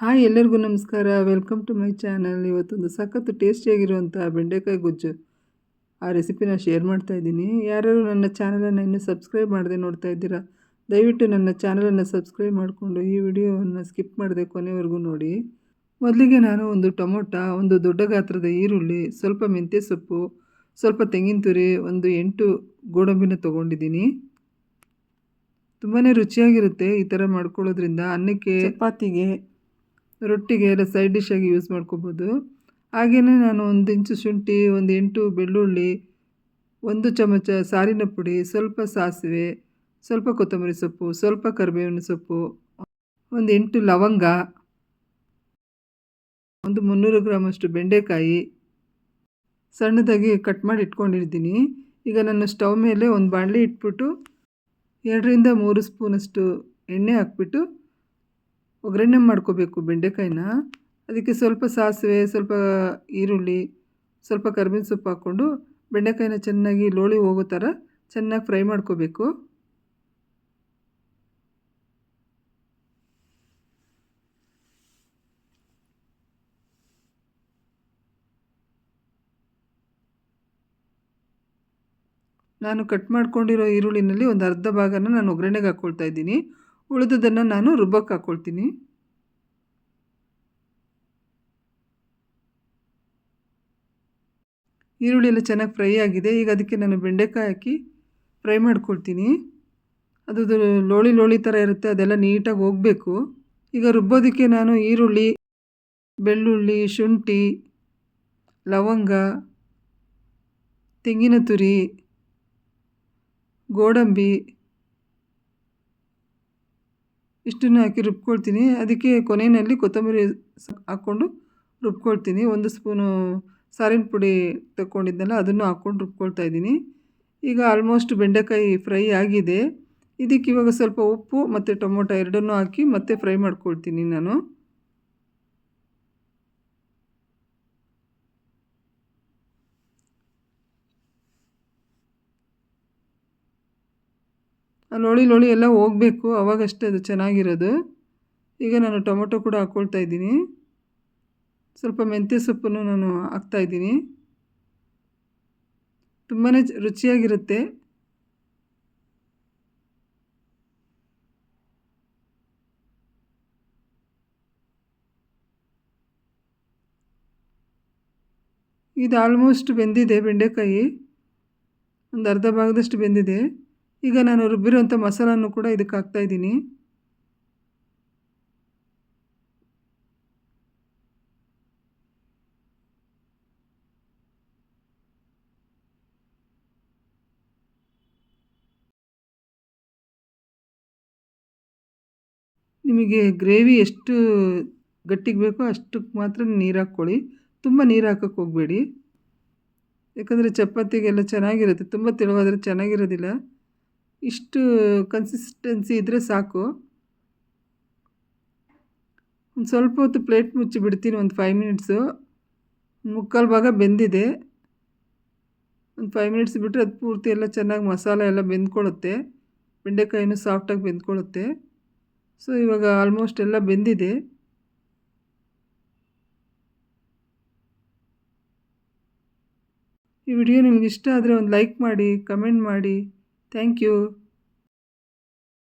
Hi ಎಲ್ಲರಿಗೂ ನಮಸ್ಕಾರ. Welcome to my channel ಇವತ್ತೊಂದು ಸಖತ್ತು ಟೇಸ್ಟಿಯಾಗಿರುವಂಥ ಬೆಂಡೆಕಾಯಿ ಗೊಜ್ಜು. ಆ ರೆಸಿಪಿನ ಶೇರ್ ಮಾಡ್ತಾ ಇದ್ದೀನಿ. ಯಾರ್ಯಾರು ನನ್ನ ಚಾನಲನ್ನು ಇನ್ನೂ ಸಬ್ಸ್ಕ್ರೈಬ್ ಮಾಡದೆ ನೋಡ್ತಾ ಇದ್ದೀರಾ, ದಯವಿಟ್ಟು ನನ್ನ ಚಾನಲನ್ನು ಸಬ್ಸ್ಕ್ರೈಬ್ ಮಾಡಿಕೊಂಡು ಈ ವಿಡಿಯೋವನ್ನು ಸ್ಕಿಪ್ ಮಾಡದೆ ಕೊನೆವರೆಗೂ ನೋಡಿ. ಮೊದಲಿಗೆ ನಾನು ಒಂದು ಟೊಮೊಟೊ, ಒಂದು ದೊಡ್ಡ ಗಾತ್ರದ ಈರುಳ್ಳಿ, ಸ್ವಲ್ಪ ಮೆಂತ್ಯ ಸೊಪ್ಪು, ಸ್ವಲ್ಪ ತೆಂಗಿನ ತುರಿ, ಒಂದು ಎಂಟು ಗೋಡಂಬಿನ ತೊಗೊಂಡಿದ್ದೀನಿ. ತುಂಬಾ ರುಚಿಯಾಗಿರುತ್ತೆ ಈ ಥರ ಮಾಡ್ಕೊಳ್ಳೋದ್ರಿಂದ. ಅನ್ನಕ್ಕೆ ಚಪಾತಿಗೆ ರೊಟ್ಟಿಗೆ ಎಲ್ಲ ಸೈಡ್ ಆಗಿ ಯೂಸ್ ಮಾಡ್ಕೋಬೋದು. ಹಾಗೆಯೇ ನಾನು ಒಂದು ಇಂಚು ಶುಂಠಿ, ಒಂದು ಎಂಟು ಬೆಳ್ಳುಳ್ಳಿ, ಒಂದು ಚಮಚ ಸಾರಿನ ಪುಡಿ, ಸ್ವಲ್ಪ ಸಾಸಿವೆ, ಸ್ವಲ್ಪ ಕೊತ್ತಂಬರಿ ಸೊಪ್ಪು, ಸ್ವಲ್ಪ ಕರಿಬೇವಿನ ಸೊಪ್ಪು, ಒಂದು ಎಂಟು ಲವಂಗ, ಒಂದು ಮುನ್ನೂರು ಗ್ರಾಮಷ್ಟು ಬೆಂಡೆಕಾಯಿ ಸಣ್ಣದಾಗಿ ಕಟ್ ಮಾಡಿ ಇಟ್ಕೊಂಡಿರ್ತೀನಿ. ಈಗ ನನ್ನ ಸ್ಟವ್ ಮೇಲೆ ಒಂದು ಬಾಣಲಿ ಇಟ್ಬಿಟ್ಟು ಎರಡರಿಂದ ಮೂರು ಸ್ಪೂನಷ್ಟು ಎಣ್ಣೆ ಹಾಕ್ಬಿಟ್ಟು ಒಗ್ಗರಣೆ ಮಾಡ್ಕೋಬೇಕು ಬೆಂಡೆಕಾಯಿನ. ಅದಕ್ಕೆ ಸ್ವಲ್ಪ ಸಾಸಿವೆ, ಸ್ವಲ್ಪ ಈರುಳ್ಳಿ, ಸ್ವಲ್ಪ ಕರ್ಬೇವಿನ ಸೊಪ್ಪು ಹಾಕ್ಕೊಂಡು ಬೆಂಡೆಕಾಯಿನ ಚೆನ್ನಾಗಿ ಲೋಳಿ ಹೋಗೋ ಥರ ಚೆನ್ನಾಗಿ ಫ್ರೈ ಮಾಡ್ಕೋಬೇಕು. ನಾನು ಕಟ್ ಮಾಡ್ಕೊಂಡಿರೋ ಈರುಳ್ಳಿನಲ್ಲಿ ಒಂದು ಅರ್ಧ ಭಾಗನ ನಾನು ಒಗ್ಗರಣೆಗೆ ಹಾಕ್ಕೊಳ್ತಾ ಇದ್ದೀನಿ. ಉಳಿದದನ್ನು ನಾನು ರುಬ್ಬಕ್ಕೆ ಹಾಕ್ಕೊಳ್ತೀನಿ ಈರುಳ್ಳಿ ಎಲ್ಲ ಚೆನ್ನಾಗಿ ಫ್ರೈ ಆಗಿದೆ. ಈಗ ಅದಕ್ಕೆ ನಾನು ಬೆಂಡೆಕಾಯಿ ಹಾಕಿ ಫ್ರೈ ಮಾಡ್ಕೊಳ್ತೀನಿ. ಅದು ಲೋಳಿ ಲೋಳಿ ಥರ ಇರುತ್ತೆ, ಅದೆಲ್ಲ ನೀಟಾಗಿ ಹೋಗಬೇಕು. ಈಗ ರುಬ್ಬೋದಕ್ಕೆ ನಾನು ಈರುಳ್ಳಿ, ಬೆಳ್ಳುಳ್ಳಿ, ಶುಂಠಿ, ಲವಂಗ, ತೆಂಗಿನ ತುರಿ, ಗೋಡಂಬಿ ಇಷ್ಟನ್ನು ಹಾಕಿ ರುಬ್ಕೊಳ್ತೀನಿ. ಅದಕ್ಕೆ ಕೊನೆಯಲ್ಲಿ ಕೊತ್ತಂಬರಿ ಹಾಕ್ಕೊಂಡು ರುಬ್ಕೊಳ್ತೀನಿ. ಒಂದು ಸ್ಪೂನು ಸಾರಿನ ಪುಡಿ ತಗೊಂಡಿದ್ದೆನಲ್ಲ ಅದನ್ನು ಹಾಕ್ಕೊಂಡು ರುಬ್ಕೊಳ್ತಾ ಇದ್ದೀನಿ. ಈಗ ಆಲ್ಮೋಸ್ಟ್ ಬೆಂಡೆಕಾಯಿ ಫ್ರೈ ಆಗಿದೆ. ಇದಕ್ಕೆ ಇವಾಗ ಸ್ವಲ್ಪ ಉಪ್ಪು ಮತ್ತು ಟೊಮೊಟೊ ಎರಡನ್ನೂ ಹಾಕಿ ಮತ್ತೆ ಫ್ರೈ ಮಾಡ್ಕೊಳ್ತೀನಿ ನಾನು. ಲೋಳಿ ಲೋಳಿ ಎಲ್ಲ ಹೋಗಬೇಕು, ಅವಾಗಷ್ಟೇ ಅದು ಚೆನ್ನಾಗಿರೋದು. ಈಗ ನಾನು ಟೊಮೊಟೊ ಕೂಡ ಹಾಕ್ಕೊಳ್ತಾ ಇದ್ದೀನಿ. ಸ್ವಲ್ಪ ಮೆಂತ್ಯ ಸೊಪ್ಪನ್ನು ನಾನು ಹಾಕ್ತಾಯಿದ್ದೀನಿ ತುಂಬಾ ರುಚಿಯಾಗಿರುತ್ತೆ. ಇದು ಆಲ್ಮೋಸ್ಟ್ ಬೆಂದಿದೆ, ಬೆಂಡೆಕಾಯಿ. ಒಂದು ಅರ್ಧ ಭಾಗದಷ್ಟು ಬೆಂದಿದೆ. ಈಗ ನಾನು ರುಬ್ಬಿರುವಂಥ ಮಸಾಲನ್ನು ಕೂಡ ಇದಕ್ಕೆ ಹಾಕ್ತಾಯಿದ್ದೀನಿ ನಿಮಗೆ ಗ್ರೇವಿ ಎಷ್ಟು ಗಟ್ಟಿಗೆ ಬೇಕೋ ಅಷ್ಟಕ್ಕೆ ಮಾತ್ರ ನೀರು ಹಾಕ್ಕೊಳ್ಳಿ. ತುಂಬ ನೀರು ಹಾಕೋಕ್ಕೆ ಹೋಗಬೇಡಿ. ಯಾಕಂದರೆ ಚಪಾತಿಗೆಲ್ಲ ಚೆನ್ನಾಗಿರುತ್ತೆ. ತುಂಬ ತೆಳುವಾದರೆ ಚೆನ್ನಾಗಿರೋದಿಲ್ಲ. ಇಷ್ಟು ಕನ್ಸಿಸ್ಟೆನ್ಸಿ ಇದ್ದರೆ ಸಾಕು. ಒಂದು ಸ್ವಲ್ಪ ಹೊತ್ತು ಪ್ಲೇಟ್ ಮುಚ್ಚಿ ಬಿಡ್ತೀನಿ, ಒಂದು ಫೈವ್ ಮಿನಿಟ್ಸು ಮುಕ್ಕಾಲು ಭಾಗ ಬೆಂದಿದೆ. ಒಂದು ಫೈವ್ ಮಿನಿಟ್ಸ್ ಬಿಟ್ಟರೆ ಅದು ಪೂರ್ತಿ ಎಲ್ಲ ಚೆನ್ನಾಗಿ ಮಸಾಲೆ ಎಲ್ಲ ಬೆಂದ್ಕೊಳ್ಳುತ್ತೆ. ಬೆಂಡೆಕಾಯಿನೂ ಸಾಫ್ಟಾಗಿ ಬೆಂದ್ಕೊಳ್ಳುತ್ತೆ. ಸೊ ಇವಾಗ ಆಲ್ಮೋಸ್ಟ್ ಎಲ್ಲ ಬೆಂದಿದೆ. ಈ ವಿಡಿಯೋ ನಿಮ್ಗೆ ಇಷ್ಟ ಆದರೆ ಒಂದು ಲೈಕ್ ಮಾಡಿ ಕಮೆಂಟ್ ಮಾಡಿ. Thank you.